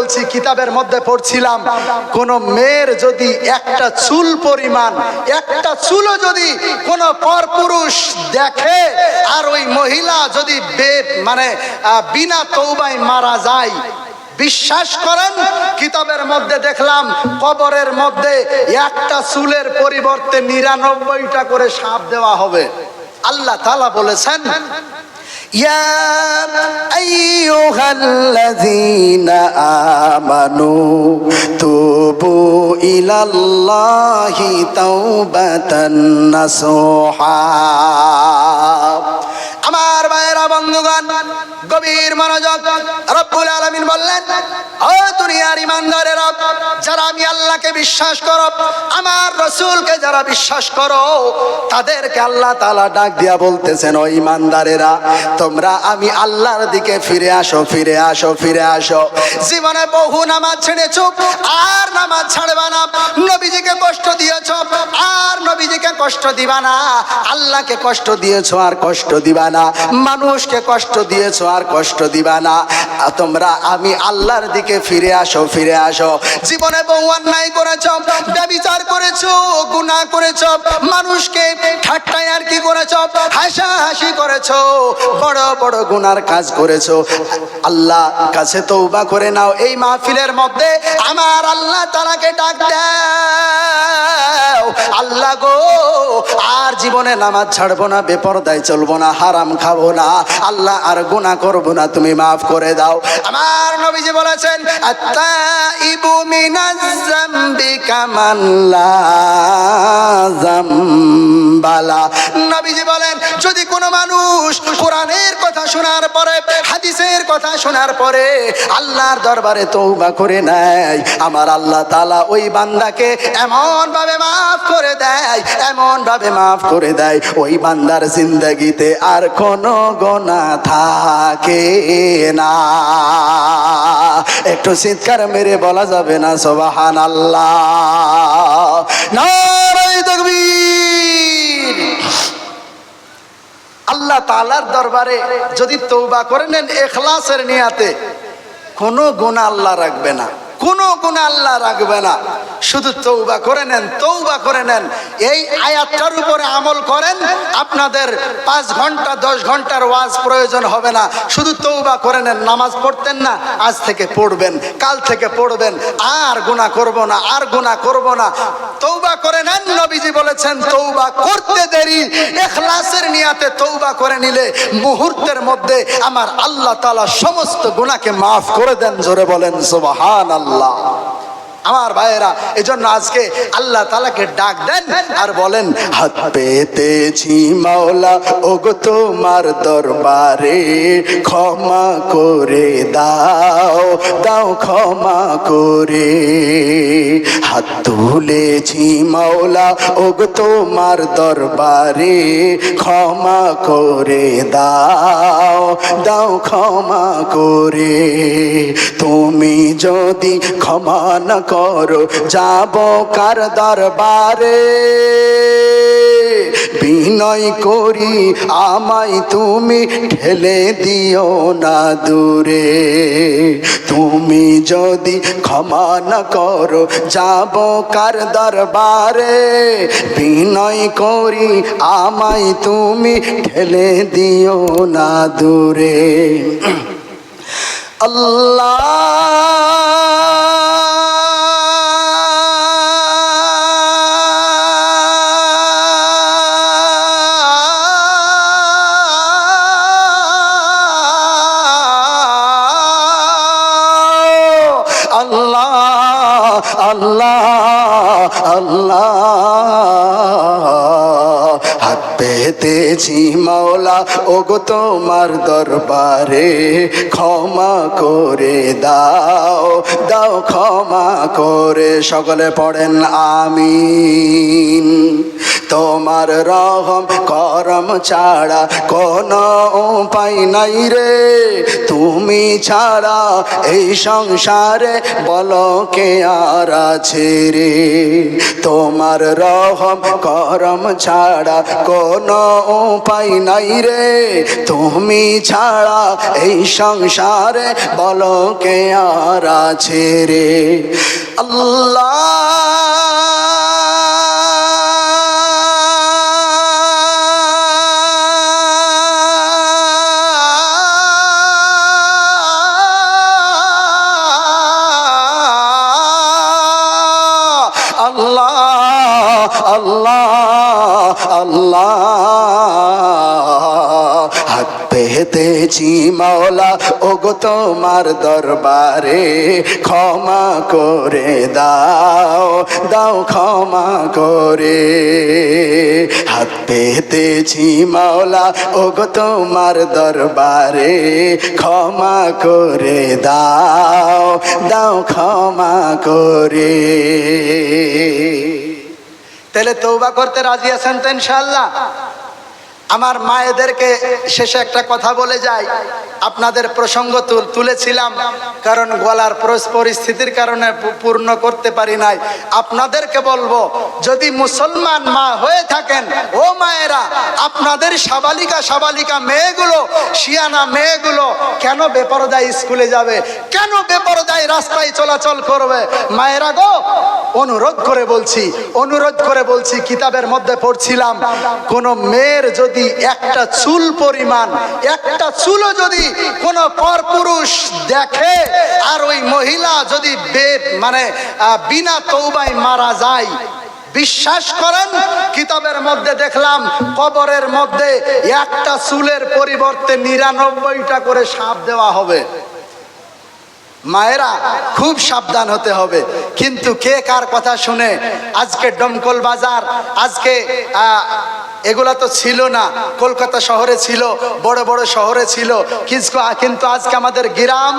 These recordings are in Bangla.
বলছি, কিতাবের মধ্যে পড়ছিলাম, কোন মেয়ের যদি একটা চুল পরিমাণ, একটা চুলও যদি কোন পরপুরুষ দেখে, আর ওই মহিলা যদি বে মানে বিনা তৌবায় মারা যায়, বিশ্বাস করেন? কিতাবের মধ্যে দেখলাম, কবরের মধ্যে একটা চুলের পরিবর্তে নিরানব্বইটা করে সাপ দেওয়া হবে। আল্লাহ তালা বলেছেন يا أيها الذين آمنوا توبوا إلى الله توبة نصوحا. বন্ধুগণ গভীর মনোযোগ। রব্বুল আলামিন বললেন, ও দুনিয়ার ইমানদারেরা যারা আমি আল্লাহকে বিশ্বাস করো, আমার রসুলকে যারা বিশ্বাস করো, তাদেরকে আল্লাহ তাআলা ডাক দিয়া বলতেছেন, ও ইমানদারেরা, তোমরা আমি আল্লাহর দিকে ফিরে আসো ফিরে আসো ফিরে আসো। জীবনে বহু নামাজ ছেড়েছো, আর নামাজ ছাড়বা না। নবীজিকে কষ্ট দিয়েছ, আর নবীজিকে কষ্ট দিবা না। আল্লাহকে কষ্ট দিয়েছ, আর কষ্ট দিবা না। মানুষকে কষ্ট দিয়েছ, আর কষ্ট দিবা না। তোমরা, আমি আল্লাহর দিকে ফিরে আসো ফিরে আসো। জীবনে বহু অন্যায় করেছ, ব্যবিচার করেছ গুণা করেছ, মানুষকে করেছ হাসি করেছ, বড় বড় গুনার কাজ করেছ। আল্লাহ কাছে তৌবা করে নাও। এই মাহফিলের মধ্যে আমার আল্লাহ তালাকে ডাক দাও। আল্লাহ গো, আর জীবনে নামাজ ছাড়বো না, বেপরদায় চলবো না, হারাম খাব না। আল্লাহ আর গুনাহ করব না, তুমি মাফ করে দাও। আমার নবীজি বলেছেন, আত্তাইবু মিনাজ যামবি কামান লা যামবালা নবীজি বলেন, যদি কোনো মানুষ কোরআনের কথা শোনার পরে, হাদিসের কথা শোনার পরে আল্লাহর দরবারে তৌবা করে নেয়। আমার আল্লাহ তালা ওই বান্দাকে এমন ভাবে মাফ করে দেয় এমন ভাবে মাফ করে দেয়, ওই বান্দার জিন্দগিতে আর কোনো গোনা থাকে না। একটু চিৎকার মেরে বলা যাবে না সোবাহান আল্লাহ নারায় তকবীর। আল্লাহ তালার দরবারে যদি তৌবা করে নেন এখলাসের নিয়াতে কোনো গুণা আল্লাহ রাখবে না। কোনো গুণা আল্লাহ রাখবে না। শুধু তৌবা করে নেন তৌবা করে নেন। এই আয়াতটার উপরে আমল করেন, আপনাদের পাঁচ ঘণ্টা, দশ ঘণ্টার ওয়াজ প্রয়োজন হবে না। শুধু তৌবা করে নেন, নামাজ পড়তেন না, আজ থেকে পড়বেন, কাল থেকে পড়বেন, আর গুণা করব না, আর গুণা করব না। তৌবা করে নেন, নবীজি বলেছেন তৌবা করতে দেরি এখলাসের নিয়াতে তৌবা করে নিলে মুহূর্তের মধ্যে আমার আল্লাহ তাআলা সমস্ত গুণাকে মাফ করে দেন, জোরে বলেন সুবহান আল্লাহ। আমার ভাইয়েরা, এজন্য আজকে আল্লাহ তালাকে ডাক দেন আর বলেন, হাত পেতেছি মাওলা, ওগো তোমার দরবারে, ক্ষমা করে দাও দাও ক্ষমা করে। হাত তুলেছি মাওলা, ওগো তোমার দরবারে, ক্ষমা করে দাও দাও ক্ষমা করে। তুমি যদি ক্ষমা না করো, যাব কার দরবারে? বিনয় করি, আমায় তুমি ঠেলে দিও না দূরে। তুমি যদি ক্ষমা না করো, যাব কার দরবারে? বিনয় করি, আমায় তুমি ঠেলে দিও না দূরে। আল্লাহ আল্লাহ পেতেছি মাওলা, ওগো তোমার দরবারে ক্ষমা করে দাও দাও ক্ষমা করে, সকলে পড়েন আমি তোমার রহম করম ছাড়া কোনো উপায় নাই রে, তুমি ছাড়া এই সংসারে বলো কে আর আছে রে। তোমার রহম করম ছাড়া কোনো উপায় নাই রে। তুমি ছাড়া এই সংসারে বলো কে আর আছে রে। আল্লাহ আল্লাহ আল্লাহ হাত পেতেছি মাওলা, ওগো তোমার দরবারে ক্ষমা করে দাও দাও ক্ষমা করে। হাত পেতেছি মাওলা, ওগো তোমার দরবারে ক্ষমা করে দাও দাও ক্ষমা করে। তাহলে তৌবা করতে রাজি আছেন তো ইনশাল্লাহ আমার মায়েদেরকে শেষে একটা কথা বলে যাই। আপনাদের প্রসঙ্গ তুল- তুলেছিলাম, কারণ গলার পরিস্থিতির কারণে পূর্ণ করতে পারি নাই। আপনাদেরকে বলব, যদি মুসলমান মা হয়ে থাকেন, ও মায়েরা, আপনাদের সাবালিকা সাবালিকা মেয়েগুলো, শিয়ানা মেয়েগুলো কেন বেপরদায় স্কুলে যাবে? কেন বেপরদায় রাস্তায় চলাচল করবে? মায়েরা গো, অনুরোধ করে বলছি, অনুরোধ করে বলছি, কিতাবের মধ্যে পড়ছিলাম, কোন মেয়ের যদি একটা চুল পরিমাণ, একটা চুলও যদি কোন পরপুরুষ দেখে, আর ওই মহিলা যদি বে- মানে বিনা তৌবায় মারা যায়, বিশ্বাস করেন? কিতাবের মধ্যে দেখলাম, কবরের মধ্যে একটা চুলের পরিবর্তে নিরানব্বইটা করে সাপ দেওয়া হবে। মায়েরা, খুব সাবধান হতে হবে। কিন্তু কে কার কথা শুনে, আজকে ডমকল বাজার, আজকে এগুলা তো ছিল না। কলকাতা শহরে ছিল, বড় বড় শহরে ছিল। কিন্তু আজকে আমাদের গ্রাম,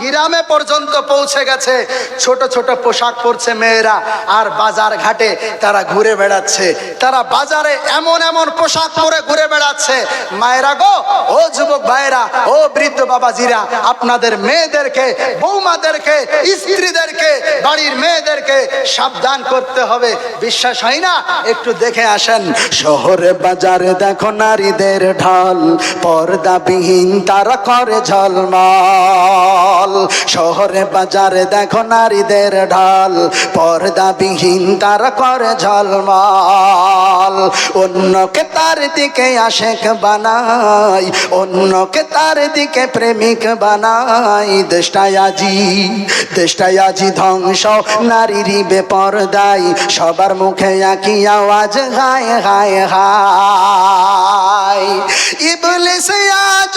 গ্রামে পর্যন্ত পৌঁছে গেছে। ছোট ছোট পোশাক পরছে মেয়েরা আর বাজার ঘাটে তারা ঘুরে বেড়াচ্ছে। তারা বাজারে এমন এমন পোশাক পরে ঘুরে বেড়াচ্ছে। মায়েরা গো, ও যুবক ভাইরা ও বৃদ্ধ বাবাজিরা, আপনাদের মেয়েদেরকে, বৌমাদেরকে, স্ত্রীদেরকে, বাড়ির মেয়েদেরকে সাবধান করতে হবে। বিশ্বাস হয় না? একটু দেখে আসেন শহরে বাজারে দেখো নারীদের ঢাল পর্দাবিহীন তারা করে ঝলমল। শহরে বাজারে দেখো নারীদের ঢাল, পর্দাবিহীন তারা করে ঝলমল। অন্যকে তার দিকে আশেক বানাই, অন্যকে তার দিকে প্রেমিক বানাই। দেশটায় আজি দেশটায় আজি ধ্বংস, নারীরই বেপরদাই সবার মুখে একই আওয়াজ, হায় হায় হায়। ইবলিস আজ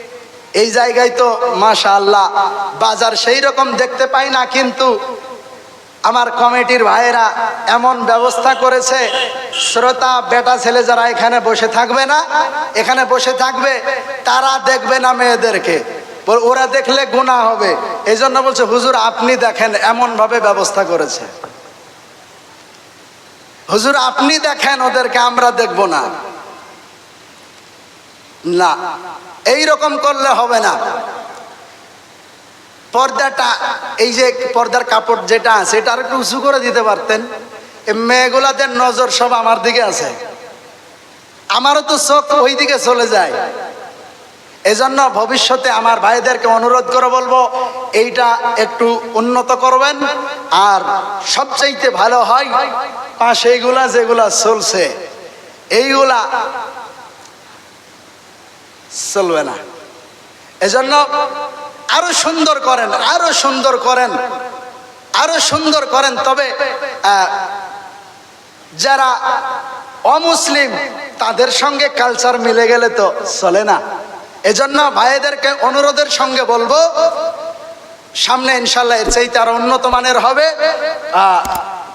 এই জায়গায় তো মাশা আল্লাহ বাজার সেই রকম দেখতে পাই না, কিন্তু আমার কমিটির ভাইয়েরা এমন ব্যবস্থা করেছে। শ্রোতা, বেটা ছেলে যারা এখানে বসে থাকবে না, এখানে বসে থাকবে, তারা দেখবে না মেয়েদেরকে। ওরা দেখলে গুণা হবে। এই জন্য বলছে, হুজুর, আপনি দেখেন এমন ভাবে ব্যবস্থা করেছে। হুজুর, আপনি দেখেন, ওদেরকে আমরা দেখব না। না এই রকম করলে হবে না। পর্দাটা, এই যে পর্দার কাপড় যেটা আছে, এটা আর একটু উঁচু করে দিতে পারতেন। মেয়েগুলাদের নজর সব আমার দিকে আছে। আমারও তো চোখ ওই দিকে চলে যায়। এজন্য ভবিষ্যতে আমার ভাইদেরকে অনুরোধ করে বলব, এইটা একটু উন্নত করবেন। আর সবচাইতে ভালো হয়, পাশে এইগুলা যেগুলা চলছে, এইগুলা চলবে না। এজন্য আরও সুন্দর করেন আরও সুন্দর করেন আরও সুন্দর করেন। তবে যারা অমুসলিম তাদের সঙ্গে কালচার মিলে গেলে তো চলে না। এজন্য ভাইদেরকে অনুরোধের সঙ্গে বলব সামনে ইনশাল্লাহ এর চাইতে আরও উন্নত মানের হবে। আহ,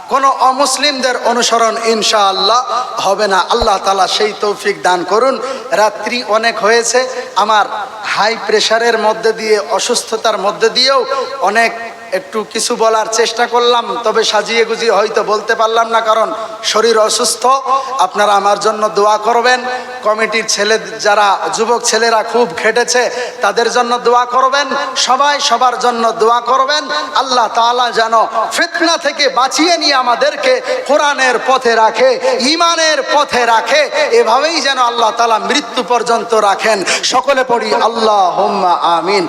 কোনো অমুসলিমদের অনুসরণ ইনশাআল্লাহ হবে না। আল্লাহ তালা সেই তৌফিক দান করুন। রাত্রি অনেক হয়েছে। আমার হাই প্রেশারের মধ্যে দিয়ে, অসুস্থতার মধ্যে দিয়েও অনেক একটু কিছু বলার চেষ্টা করলাম, তবে সাজিয়ে গুজিয়ে হয়তো বলতে পারলাম না, কারণ শরীর অসুস্থ। আপনারা আমার জন্য দোয়া করবেন। কমিটির ছেলে, যারা যুবক ছেলেরা খুব খেটেছে, তাদের জন্য দোয়া করবেন। সবাই সবার জন্য দোয়া করবেন। আল্লাহ তাআলা যেন ফিতনা থেকে বাঁচিয়ে নিয়ে আমাদেরকে কোরআনের পথে রাখে ইমানের পথে রাখে। এভাবেই যেন আল্লাহ তালা মৃত্যু পর্যন্ত রাখেন। সকলে পড়ি আল্লাহ আমিন।